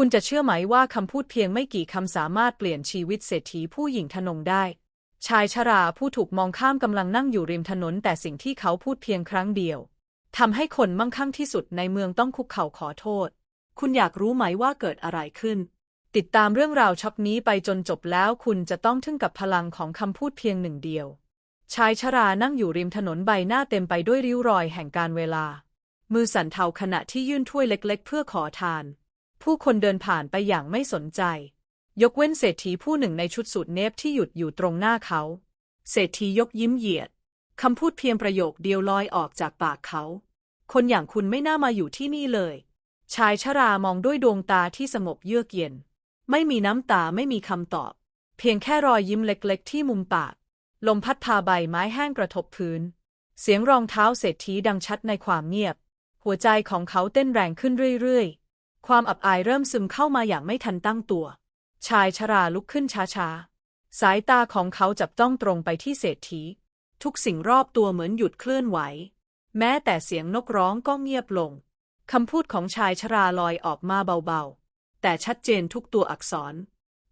คุณจะเชื่อไหมว่าคำพูดเพียงไม่กี่คำสามารถเปลี่ยนชีวิตเศรษฐีผู้หญิงทนงได้ ชายชราผู้ถูกมองข้ามกำลังนั่งอยู่ริมถนน แต่สิ่งที่เขาพูดเพียงครั้งเดียวทำให้คนมั่งคั่งที่สุดในเมืองต้องคุกเข่าขอโทษ คุณอยากรู้ไหมว่าเกิดอะไรขึ้น ติดตามเรื่องราวช็อกนี้ไปจนจบแล้วคุณจะต้องทึ่งกับพลังของคำพูดเพียงหนึ่งเดียว ชายชรานั่งอยู่ริมถนนใบหน้าเต็มไปด้วยริ้วรอยแห่งการเวลา มือสั่นเทาขณะที่ยื่นถ้วยเล็ก ๆ เพื่อขอทาน ผู้คนเดินผ่านไปอย่างไม่สนใจ ยกเว้นเศรษฐีผู้หนึ่งในชุดสูทเนฟที่หยุดอยู่ตรงหน้าเขา เศรษฐียกยิ้มเหยียด คำพูดเพียงประโยคเดียวลอยออกจากปากเขา คนอย่างคุณไม่น่ามาอยู่ที่นี่เลย ชายชรามองด้วยดวงตาที่สงบเยือกเย็น ไม่มีน้ำตาไม่มีคำตอบ เพียงแค่รอยยิ้มเล็กๆ ที่มุมปาก ลมพัดพาใบไม้แห้งกระทบพื้น เสียงรองเท้าเศรษฐีดังชัดในความเงียบ หัวใจของเขาเต้นแรงขึ้นเรื่อยๆ ความอับอายเริ่มซึมเข้ามาอย่างไม่ทันตั้งตัว ชายชราลุกขึ้นช้าๆ สายตาของเขาจับจ้องตรงไปที่เศรษฐี ทุกสิ่งรอบตัวเหมือนหยุดเคลื่อนไหว แม้แต่เสียงนกร้องก็เงียบลง คำพูดของชายชราลอยออกมาเบาๆ แต่ชัดเจนทุกตัวอักษร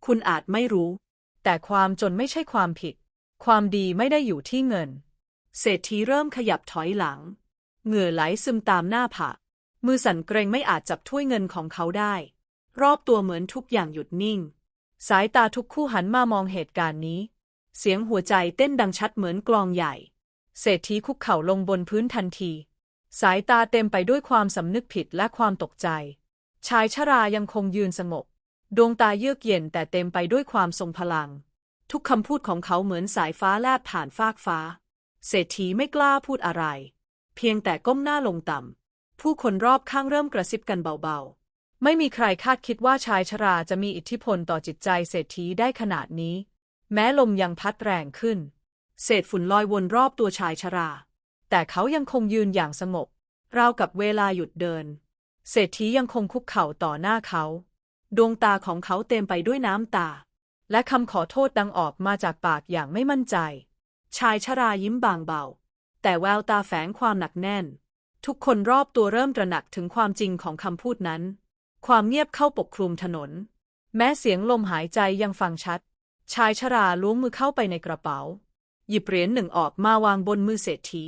คุณอาจไม่รู้ แต่ความจนไม่ใช่ความผิด ความดีไม่ได้อยู่ที่เงิน เศรษฐีเริ่มขยับถอยหลัง เหงื่อไหลซึมตามหน้าผาก มือสั่นเกรงไม่อาจจับถ้วยเงินของเขาได้ รอบตัวเหมือนทุกอย่างหยุดนิ่ง สายตาทุกคู่หันมามองเหตุการณ์นี้ เสียงหัวใจเต้นดังชัดเหมือนกลองใหญ่ เศรษฐีคุกเข่าลงบนพื้นทันที สายตาเต็มไปด้วยความสำนึกผิดและความตกใจ ชายชรายังคงยืนสงบ ดวงตาเยือกเย็นแต่เต็มไปด้วยความทรงพลัง ทุกคำพูดของเขาเหมือนสายฟ้าแลบผ่านฟากฟ้า เศรษฐีไม่กล้าพูดอะไร เพียงแต่ก้มหน้าลงต่ำ ผู้คนรอบข้างเริ่มกระซิบกันเบาๆ ไม่มีใครคาดคิดว่าชายชราจะมีอิทธิพลต่อจิตใจเศรษฐีได้ขนาดนี้ แม้ลมยังพัดแรงขึ้น เศษฝุ่นลอยวนรอบตัวชายชรา แต่เขายังคงยืนอย่างสงบราวกับเวลาหยุดเดิน เศรษฐียังคงคุกเข่าต่อหน้าเขา ดวงตาของเขาเต็มไปด้วยน้ำตา และคำขอโทษดังออกมาจากปากอย่างไม่มั่นใจ ชายชรายิ้มบางเบา แต่แววตาแฝงความหนักแน่น ทุกคนรอบตัวเริ่มตระหนักถึงความจริงของคำพูดนั้น ความเงียบเข้าปกคลุมถนน แม้เสียงลมหายใจยังฟังชัด ชายชราล้วงมือเข้าไปในกระเป๋า หยิบเหรียญหนึ่งออกมาวางบนมือเศรษฐี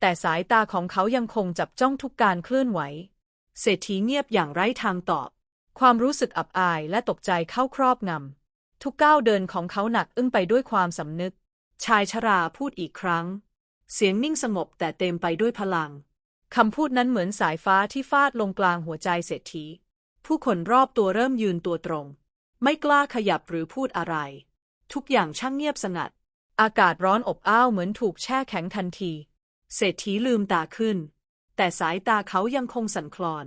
แต่สายตาของเขายังคงจับจ้องทุกการเคลื่อนไหว เศรษฐีเงียบอย่างไร้ทางตอบ ความรู้สึกอับอายและตกใจเข้าครอบงำทุกก้าวเดินของเขาหนักอึ้งไปด้วยความสำนึก ชายชราพูดอีกครั้ง เสียงนิ่งสงบแต่เต็มไปด้วยพลัง คำพูดนั้นเหมือนสายฟ้าที่ฟาดลงกลางหัวใจเศรษฐี ผู้คนรอบตัวเริ่มยืนตัวตรง ไม่กล้าขยับหรือพูดอะไร ทุกอย่างช่างเงียบสงัด อากาศร้อนอบอ้าวเหมือนถูกแช่แข็งทันที เศรษฐีลืมตาขึ้น แต่สายตาเขายังคงสั่นคลอน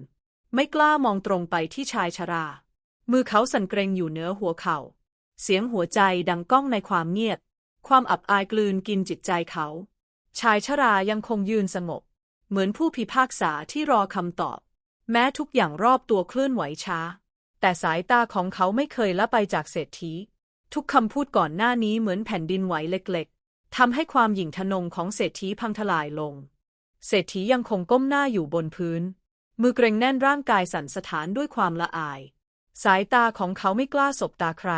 ไม่กล้ามองตรงไปที่ชายชรา มือเขาสั่นเกรงอยู่เหนือหัวเขา่า เสียงหัวใจดังก้องในความเงียบ ความอับอายกลืนกินจิตใจเขา ชายชรายังคงยืนสงบ เหมือนผู้พิพากษาที่รอคำตอบ แม้ทุกอย่างรอบตัวเคลื่อนไหวช้า แต่สายตาของเขาไม่เคยละไปจากเศรษฐี ทุกคำพูดก่อนหน้านี้เหมือนแผ่นดินไหวเล็กๆทำให้ความหยิ่งทะนงของเศรษฐีพังทลายลง เศรษฐียังคงก้มหน้าอยู่บนพื้น มือเกรงแน่นร่างกายสั่นสะท้านด้วยความละอาย สายตาของเขาไม่กล้าสบตาใคร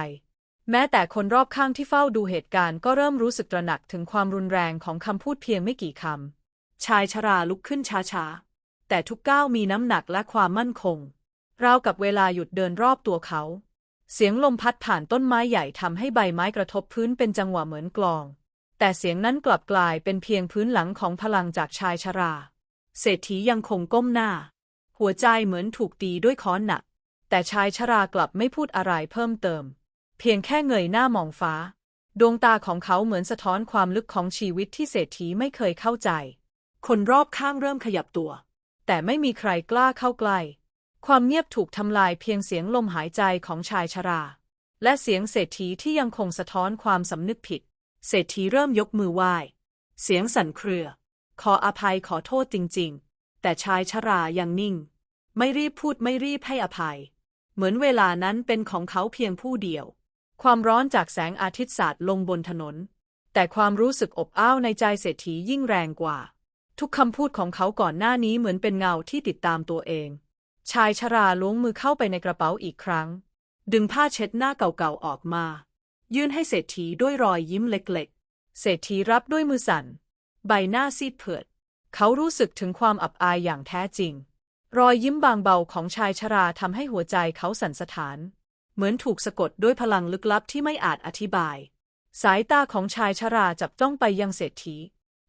แม้แต่คนรอบข้างที่เฝ้าดูเหตุการณ์ก็เริ่มรู้สึกตระหนักถึงความรุนแรงของคำพูดเพียงไม่กี่คำ ชายชราลุกขึ้นช้าๆ แต่ทุกก้าวมีน้ำหนักและความมั่นคง ราวกับเวลาหยุดเดินรอบตัวเขา เสียงลมพัดผ่านต้นไม้ใหญ่ทำให้ใบไม้กระทบพื้นเป็นจังหวะเหมือนกลอง แต่เสียงนั้นกลับกลายเป็นเพียงพื้นหลังของพลังจากชายชรา เศรษฐียังคงก้มหน้า หัวใจเหมือนถูกตีด้วยค้อนหนัก แต่ชายชรากลับไม่พูดอะไรเพิ่มเติม เพียงแค่เงยหน้ามองฟ้า ดวงตาของเขาเหมือนสะท้อนความลึกของชีวิตที่เศรษฐีไม่เคยเข้าใจ คนรอบข้างเริ่มขยับตัว แต่ไม่มีใครกล้าเข้าใกล้ ความเงียบถูกทำลายเพียงเสียงลมหายใจของชายชรา และเสียงเศรษฐีที่ยังคงสะท้อนความสำนึกผิด เศรษฐีเริ่มยกมือไหว้ เสียงสั่นเครือ ขออภัยขอโทษจริง ๆ แต่ชายชรายังนิ่ง ไม่รีบพูดไม่รีบให้อภัย เหมือนเวลานั้นเป็นของเขาเพียงผู้เดียว ความร้อนจากแสงอาทิตย์สาดลงบนถนน แต่ความรู้สึกอบอ้าวในใจเศรษฐียิ่งแรงกว่า ทุกคำพูดของเขาก่อนหน้านี้เหมือนเป็นเงาที่ติดตามตัวเอง ชายชราล้วงมือเข้าไปในกระเป๋าอีกครั้ง ดึงผ้าเช็ดหน้าเก่าๆออกมา ยื่นให้เศรษฐีด้วยรอยยิ้มเล็กๆ เศรษฐีรับด้วยมือสั่น ใบหน้าซีดเผือด เขารู้สึกถึงความอับอายอย่างแท้จริง รอยยิ้มบางเบาของชายชราทำให้หัวใจเขาสั่นสะท้าน เหมือนถูกสะกดด้วยพลังลึกลับที่ไม่อาจอธิบาย สายตาของชายชราจับจ้องไปยังเศรษฐี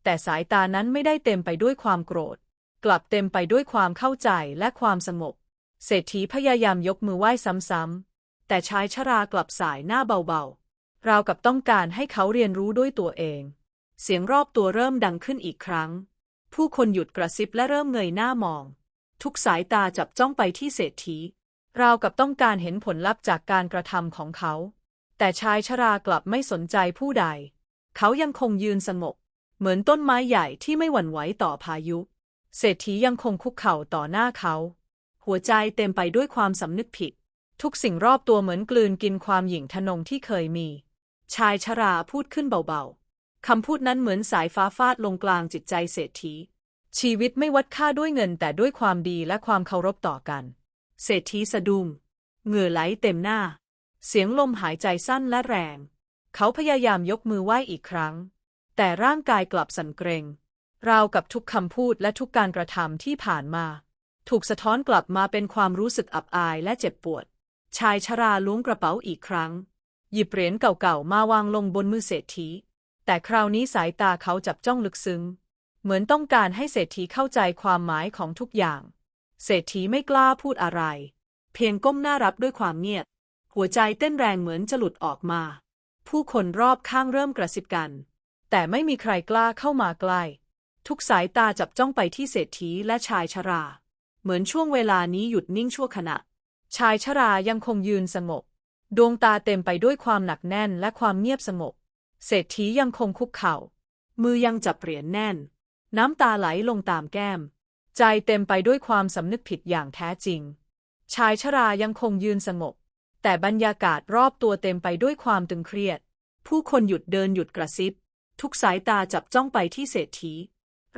แต่สายตานั้นไม่ได้เต็มไปด้วยความโกรธ กลับเต็มไปด้วยความเข้าใจและความสงบ เศรษฐีพยายามยกมือไหว้ซ้ำๆ แต่ชายชรากลับสายหน้าเบาๆ ราวกับต้องการให้เขาเรียนรู้ด้วยตัวเอง เสียงรอบตัวเริ่มดังขึ้นอีกครั้ง ผู้คนหยุดกระซิบและเริ่มเงยหน้ามอง ทุกสายตาจับจ้องไปที่เศรษฐี ราวกับต้องการเห็นผลลัพธ์จากการกระทำของเขา แต่ชายชรากลับไม่สนใจผู้ใด เขายังคงยืนสงบ เหมือนต้นไม้ใหญ่ที่ไม่หวั่นไหวต่อพายุ เศรษฐียังคงคุกเข่าต่อหน้าเขา หัวใจเต็มไปด้วยความสำนึกผิด ทุกสิ่งรอบตัวเหมือนกลืนกินความหยิ่งทนงที่เคยมี ชายชราพูดขึ้นเบาๆ คำพูดนั้นเหมือนสายฟ้าฟาดลงกลางจิตใจเศรษฐี ชีวิตไม่วัดค่าด้วยเงินแต่ด้วยความดีและความเคารพต่อกัน เศรษฐีสะดุ้งเหงื่อไหลเต็มหน้า เสียงลมหายใจสั้นและแรง เขาพยายามยกมือไหว้อีกครั้ง แต่ร่างกายกลับสั่นเกรง ราวกับทุกคำพูดและทุกการกระทำที่ผ่านมา ถูกสะท้อนกลับมาเป็นความรู้สึกอับอายและเจ็บปวด ชายชราล้วงกระเป๋าอีกครั้ง หยิบเหรียญเก่าๆมาวางลงบนมือเศรษฐี แต่คราวนี้สายตาเขาจับจ้องลึกซึ้ง เหมือนต้องการให้เศรษฐีเข้าใจความหมายของทุกอย่าง เศรษฐีไม่กล้าพูดอะไร เพียงก้มหน้ารับด้วยความเงียบ หัวใจเต้นแรงเหมือนจะหลุดออกมา ผู้คนรอบข้างเริ่มกระซิบกัน แต่ไม่มีใครกล้าเข้ามาใกล้ ทุกสายตาจับจ้องไปที่เศรษฐีและชายชรา เหมือนช่วงเวลานี้หยุดนิ่งชั่วขณะ ชายชรายังคงยืนสงบ ดวงตาเต็มไปด้วยความหนักแน่นและความเงียบสงบ เศรษฐียังคงคุกเข่า มือยังจับเหรียญแน่น น้ำตาไหลลงตามแก้ม ใจเต็มไปด้วยความสำนึกผิดอย่างแท้จริง ชายชรายังคงยืนสงบ แต่บรรยากาศรอบตัวเต็มไปด้วยความตึงเครียด ผู้คนหยุดเดินหยุดกระซิบ ทุกสายตาจับจ้องไปที่เศรษฐี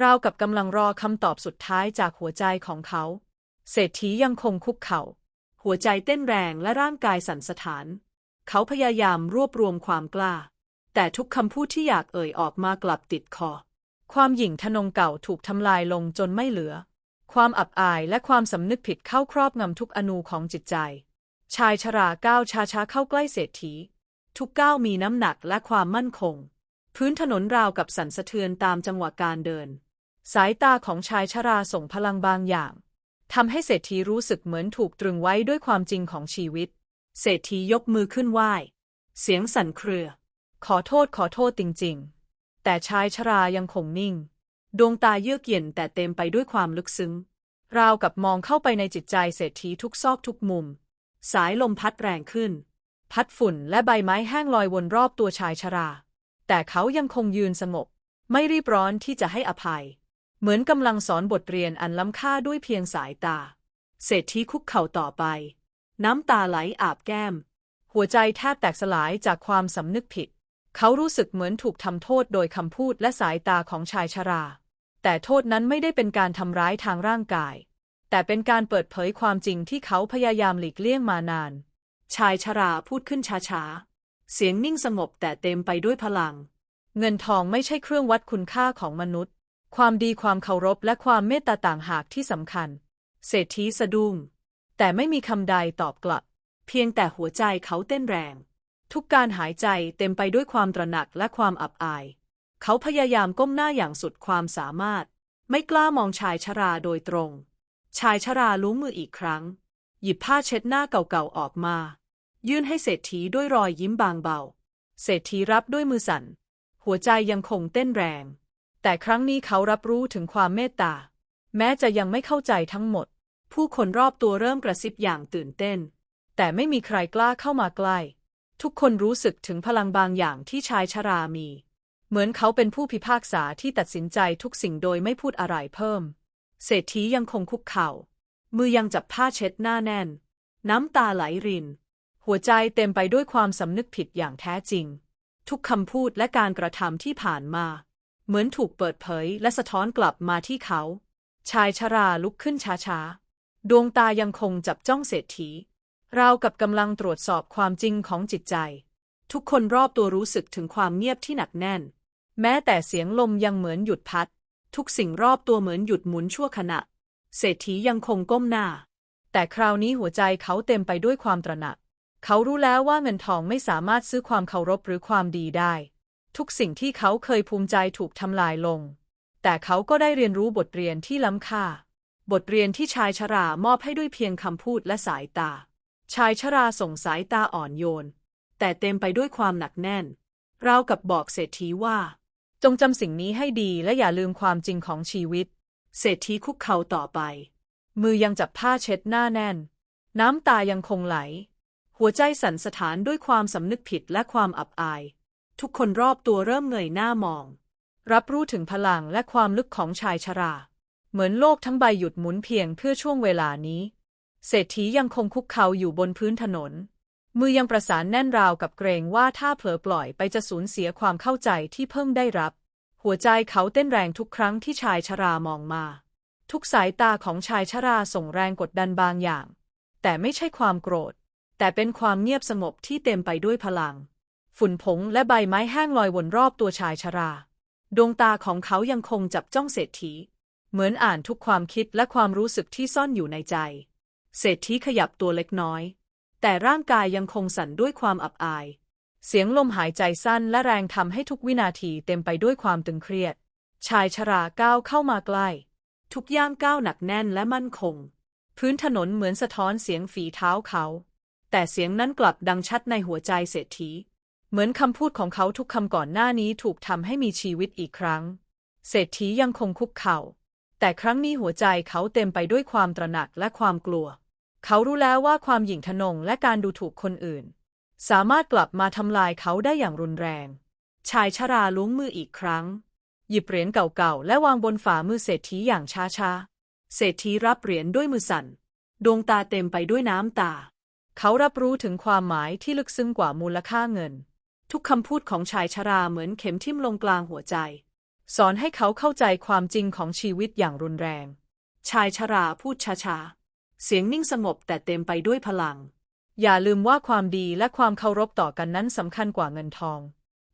ราวกับกำลังรอคำตอบสุดท้ายจากหัวใจของเขา เศรษฐียังคงคุกเข่า หัวใจเต้นแรงและร่างกายสั่นสะท้าน เขาพยายามรวบรวมความกล้า แต่ทุกคำพูดที่อยากเอ่ยออกมากลับติดคอ ความหยิ่งทนงเก่าถูกทำลายลงจนไม่เหลือ ความอับอายและความสำนึกผิดเข้าครอบงำทุกอนูของจิตใจ ชายชราก้าวช้าๆเข้าใกล้เศรษฐี ทุกก้าวมีน้ำหนักและความมั่นคง พื้นถนนราวกับสั่นสะเทือนตามจังหวะการเดิน สายตาของชายชราส่งพลังบางอย่างทำให้เศรษฐีรู้สึกเหมือนถูกตรึงไว้ด้วยความจริงของชีวิต เศรษฐียกมือขึ้นไหว้ เสียงสั่นเครือ ขอโทษขอโทษจริง ๆ แต่ชายชรายังคงนิ่ง ดวงตาเยือกเย็นแต่เต็มไปด้วยความลึกซึ้ง ราวกับมองเข้าไปในจิตใจเศรษฐีทุกซอกทุกมุม สายลมพัดแรงขึ้น พัดฝุ่นและใบไม้แห้งลอยวนรอบตัวชายชรา แต่เขายังคงยืนสงบ ไม่รีบร้อนที่จะให้อภัย เหมือนกำลังสอนบทเรียนอันล้ำค่าด้วยเพียงสายตา เศรษฐีคุกเข่าต่อไป น้ำตาไหลอาบแก้ม หัวใจแทบแตกสลายจากความสำนึกผิด เขารู้สึกเหมือนถูกทำโทษโดยคำพูดและสายตาของชายชรา แต่โทษนั้นไม่ได้เป็นการทำร้ายทางร่างกาย แต่เป็นการเปิดเผยความจริงที่เขาพยายามหลีกเลี่ยงมานาน ชายชราพูดขึ้นช้าๆ เสียงนิ่งสงบแต่เต็มไปด้วยพลัง เงินทองไม่ใช่เครื่องวัดคุณค่าของมนุษย์ ความดีความเคารพและความเมตตาต่างหากที่สำคัญ เศรษฐีสะดุ้งแต่ไม่มีคำใดตอบกลับ เพียงแต่หัวใจเขาเต้นแรง ทุกการหายใจเต็มไปด้วยความตระหนักและความอับอาย เขาพยายามก้มหน้าอย่างสุดความสามารถ ไม่กล้ามองชายชราโดยตรง ชายชราลุ้มมืออีกครั้ง หยิบผ้าเช็ดหน้าเก่าๆออกมา ยื่นให้เศรษฐีด้วยรอยยิ้มบางเบา เศรษฐีรับด้วยมือสั่น หัวใจยังคงเต้นแรง แต่ครั้งนี้เขารับรู้ถึงความเมตตา แม้จะยังไม่เข้าใจทั้งหมด ผู้คนรอบตัวเริ่มกระซิบอย่างตื่นเต้น แต่ไม่มีใครกล้าเข้ามาใกล้ ทุกคนรู้สึกถึงพลังบางอย่างที่ชายชรามี เหมือนเขาเป็นผู้พิพากษาที่ตัดสินใจทุกสิ่งโดยไม่พูดอะไรเพิ่ม เศรษฐียังคงคุกเข่า มือยังจับผ้าเช็ดหน้าแน่น น้ำตาไหลริน หัวใจเต็มไปด้วยความสำนึกผิดอย่างแท้จริง ทุกคำพูดและการกระทำที่ผ่านมา เหมือนถูกเปิดเผยและสะท้อนกลับมาที่เขา ชายชราลุกขึ้นช้าๆ ดวงตายังคงจับจ้องเศรษฐีราวกับกำลังตรวจสอบความจริงของจิตใจ ทุกคนรอบตัวรู้สึกถึงความเงียบที่หนักแน่น แม้แต่เสียงลมยังเหมือนหยุดพัด ทุกสิ่งรอบตัวเหมือนหยุดหมุนชั่วขณะ เศรษฐียังคงก้มหน้า แต่คราวนี้หัวใจเขาเต็มไปด้วยความตระหนัก เขารู้แล้วว่าเงินทองไม่สามารถซื้อความเคารพหรือความดีได้ ทุกสิ่งที่เขาเคยภูมิใจถูกทำลายลง แต่เขาก็ได้เรียนรู้บทเรียนที่ล้ำค่า บทเรียนที่ชายชรามอบให้ด้วยเพียงคำพูดและสายตา ชายชราส่งสายตาอ่อนโยน แต่เต็มไปด้วยความหนักแน่น ราวกับบอกเศรษฐีว่า จงจำสิ่งนี้ให้ดีและอย่าลืมความจริงของชีวิต เศรษฐีคุกเข่าต่อไป มือยังจับผ้าเช็ดหน้าแน่น น้ำตายังคงไหล หัวใจสั่นสะท้านด้วยความสำนึกผิดและความอับอาย ทุกคนรอบตัวเริ่มเงยหน้ามอง รับรู้ถึงพลังและความลึกของชายชรา เหมือนโลกทั้งใบหยุดหมุนเพียงเพื่อช่วงเวลานี้ เศรษฐียังคงคุกเข่าอยู่บนพื้นถนน มือยังประสานแน่นราวกับเกรงว่าถ้าเผลอปล่อยไปจะสูญเสียความเข้าใจที่เพิ่งได้รับ หัวใจเขาเต้นแรงทุกครั้งที่ชายชรามองมา ทุกสายตาของชายชราส่งแรงกดดันบางอย่าง แต่ไม่ใช่ความโกรธ แต่เป็นความเงียบสงบที่เต็มไปด้วยพลัง ฝุ่นผงและใบไม้แห้งลอยวนรอบตัวชายชรา ดวงตาของเขายังคงจับจ้องเศรษฐี เหมือนอ่านทุกความคิดและความรู้สึกที่ซ่อนอยู่ในใจ เศรษฐีขยับตัวเล็กน้อย แต่ร่างกายยังคงสั่นด้วยความอับอาย เสียงลมหายใจสั้นและแรงทำให้ทุกวินาทีเต็มไปด้วยความตึงเครียด ชายชราก้าวเข้ามาใกล้ ทุกย่างก้าวหนักแน่นและมั่นคง พื้นถนนเหมือนสะท้อนเสียงฝีเท้าเขา แต่เสียงนั้นกลับดังชัดในหัวใจเศรษฐี เหมือนคำพูดของเขาทุกคำก่อนหน้านี้ถูกทำให้มีชีวิตอีกครั้ง เศรษฐียังคงคุกเข่า แต่ครั้งนี้หัวใจเขาเต็มไปด้วยความตระหนักและความกลัว เขารู้แล้วว่าความหยิ่งทะนงและการดูถูกคนอื่น สามารถกลับมาทำลายเขาได้อย่างรุนแรง ชายชราล้วงมืออีกครั้ง หยิบเหรียญเก่าๆและวางบนฝ่ามือเศรษฐีอย่างช้าๆเศรษฐีรับเหรียญด้วยมือสั่น ดวงตาเต็มไปด้วยน้ำตา เขารับรู้ถึงความหมายที่ลึกซึ้งกว่ามูลค่าเงิน ทุกคำพูดของชายชราเหมือนเข็มทิ่มลงกลางหัวใจ สอนให้เขาเข้าใจความจริงของชีวิตอย่างรุนแรง ชายชราพูดช้าๆ เสียงนิ่งสงบแต่เต็มไปด้วยพลัง อย่าลืมว่าความดีและความเคารพต่อกันนั้นสำคัญกว่าเงินทอง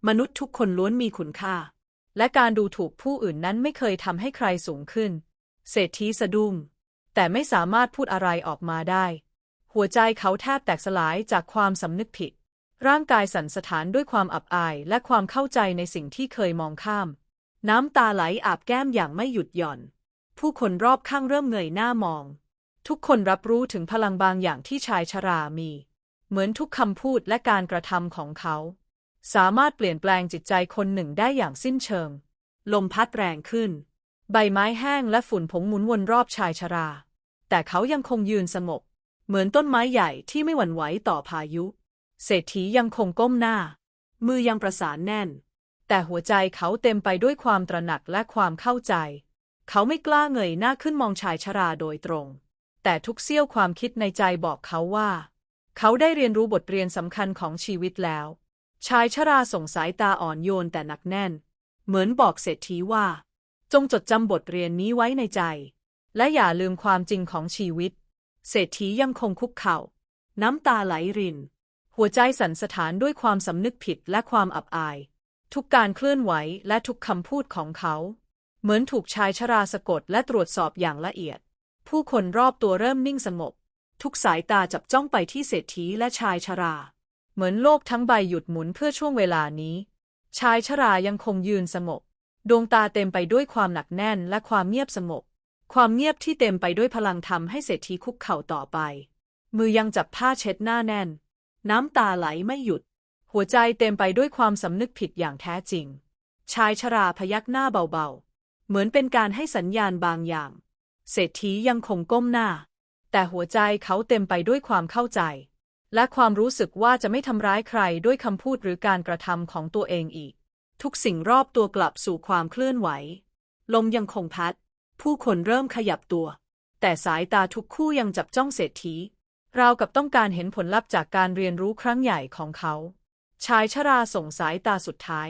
มนุษย์ทุกคนล้วนมีคุณค่า และการดูถูกผู้อื่นนั้นไม่เคยทำให้ใครสูงขึ้น เศรษฐีสะดุ้งแต่ไม่สามารถพูดอะไรออกมาได้ หัวใจเขาแทบแตกสลายจากความสำนึกผิด ร่างกายสั่นสะท้านด้วยความอับอายและความเข้าใจในสิ่งที่เคยมองข้าม น้ำตาไหลอาบแก้มอย่างไม่หยุดหย่อน ผู้คนรอบข้างเริ่มเงยหน้ามอง ทุกคนรับรู้ถึงพลังบางอย่างที่ชายชรามี เหมือนทุกคำพูดและการกระทำของเขา สามารถเปลี่ยนแปลงจิตใจคนหนึ่งได้อย่างสิ้นเชิง ลมพัดแรงขึ้น ใบไม้แห้งและฝุ่นผงหมุนวนรอบชายชรา แต่เขายังคงยืนสงบ เหมือนต้นไม้ใหญ่ที่ไม่หวั่นไหวต่อพายุ เศรษฐียังคงก้มหน้า มือยังประสานแน่น แต่หัวใจเขาเต็มไปด้วยความตระหนักและความเข้าใจ เขาไม่กล้าเงยหน้าขึ้นมองชายชราโดยตรง แต่ทุกเสี้ยวความคิดในใจบอกเขาว่า เขาได้เรียนรู้บทเรียนสำคัญของชีวิตแล้ว ชายชราส่งสายตาอ่อนโยนแต่หนักแน่น เหมือนบอกเศรษฐีว่า จงจดจำบทเรียนนี้ไว้ในใจ และอย่าลืมความจริงของชีวิต เศรษฐียังคงคุกเข่า น้ำตาไหลริน หัวใจสั่นสะท้านด้วยความสำนึกผิดและความอับอาย ทุกการเคลื่อนไหวและทุกคำพูดของเขา เหมือนถูกชายชราสะกดและตรวจสอบอย่างละเอียด ผู้คนรอบตัวเริ่มนิ่งสงบ ทุกสายตาจับจ้องไปที่เศรษฐีและชายชรา เหมือนโลกทั้งใบหยุดหมุนเพื่อช่วงเวลานี้ ชายชรายังคงยืนสงบดวงตาเต็มไปด้วยความหนักแน่นและความเงียบสงบ ความเงียบที่เต็มไปด้วยพลังทำให้เศรษฐีคุกเข่าต่อไป มือยังจับผ้าเช็ดหน้าแน่น น้ำตาไหลไม่หยุด หัวใจเต็มไปด้วยความสำนึกผิดอย่างแท้จริง ชายชราพยักหน้าเบาๆ เหมือนเป็นการให้สัญญาณบางอย่าง เศรษฐียังคงก้มหน้า แต่หัวใจเขาเต็มไปด้วยความเข้าใจ และความรู้สึกว่าจะไม่ทำร้ายใครด้วยคำพูดหรือการกระทำของตัวเองอีก ทุกสิ่งรอบตัวกลับสู่ความเคลื่อนไหว ลมยังคงพัด ผู้คนเริ่มขยับตัว แต่สายตาทุกคู่ยังจับจ้องเศรษฐีราวกับต้องการเห็นผลลัพธ์จากการเรียนรู้ครั้งใหญ่ของเขา ชายชราส่งสายตาสุดท้าย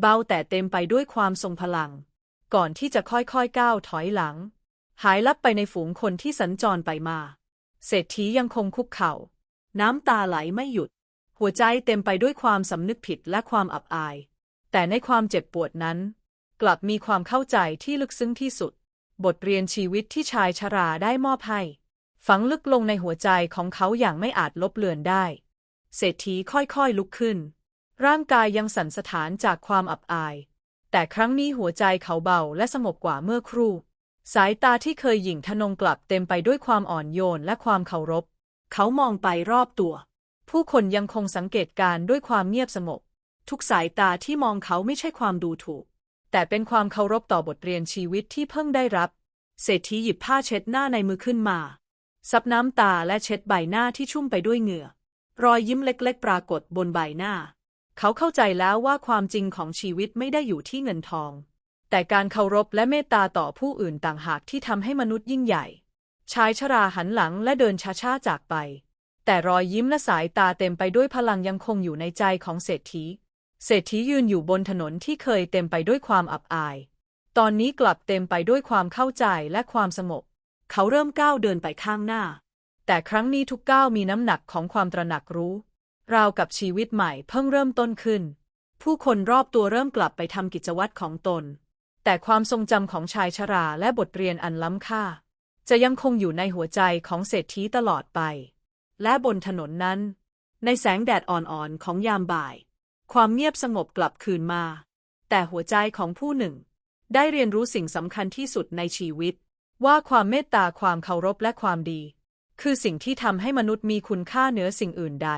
เบาแต่เต็มไปด้วยความทรงพลัง ก่อนที่จะค่อยๆก้าวถอยหลัง หายลับไปในฝูงคนที่สัญจรไปมา เศรษฐียังคงคุกเข่า น้ำตาไหลไม่หยุด หัวใจเต็มไปด้วยความสำนึกผิดและความอับอาย แต่ในความเจ็บปวดนั้น กลับมีความเข้าใจที่ลึกซึ้งที่สุด บทเรียนชีวิตที่ชายชราได้มอบให้ ฝังลึกลงในหัวใจของเขาอย่างไม่อาจลบเลือนได้ เศรษฐีค่อยๆลุกขึ้น ร่างกายยังสั่นสะท้านจากความอับอาย แต่ครั้งนี้หัวใจเขาเบาและสงบกว่าเมื่อครู่ สายตาที่เคยหยิ่งทะนงกลับเต็มไปด้วยความอ่อนโยนและความเคารพ เขามองไปรอบตัว ผู้คนยังคงสังเกตการ์ด้วยความเงียบสงบทุกสายตาที่มองเขาไม่ใช่ความดูถูก แต่เป็นความเคารพต่อบทเรียนชีวิตที่เพิ่งได้รับ เศรษฐีหยิบผ้าเช็ดหน้าในมือขึ้นมาซับน้ำตาและเช็ดใบหน้าที่ชุ่มไปด้วยเหงื่อ รอยยิ้มเล็กๆ ปรากฏบนใบหน้า เขาเข้าใจแล้วว่าความจริงของชีวิตไม่ได้อยู่ที่เงินทอง แต่การเคารพและเมตตาต่อผู้อื่นต่างหากที่ทำให้มนุษย์ยิ่งใหญ่ ชายชราหันหลังและเดินช้าๆจากไป แต่รอยยิ้มและสายตาเต็มไปด้วยพลังยังคงอยู่ในใจของเศรษฐี เศรษฐียืนอยู่บนถนนที่เคยเต็มไปด้วยความอับอาย ตอนนี้กลับเต็มไปด้วยความเข้าใจและความสงบ เขาเริ่มก้าวเดินไปข้างหน้า แต่ครั้งนี้ทุกก้าวมีน้ำหนักของความตระหนักรู้ ราวกับชีวิตใหม่เพิ่งเริ่มต้นขึ้น ผู้คนรอบตัวเริ่มกลับไปทำกิจวัตรของตน แต่ความทรงจำของชายชราและบทเรียนอันล้ำค่า จะยังคงอยู่ในหัวใจของเศรษฐีตลอดไป และบนถนนนั้น ในแสงแดดอ่อนๆของยามบ่าย ความเงียบสงบกลับคืนมา แต่หัวใจของผู้หนึ่ง ได้เรียนรู้สิ่งสำคัญที่สุดในชีวิต ว่าความเมตตาความเคารพและความดี คือสิ่งที่ทำให้มนุษย์มีคุณค่าเหนือสิ่งอื่นใด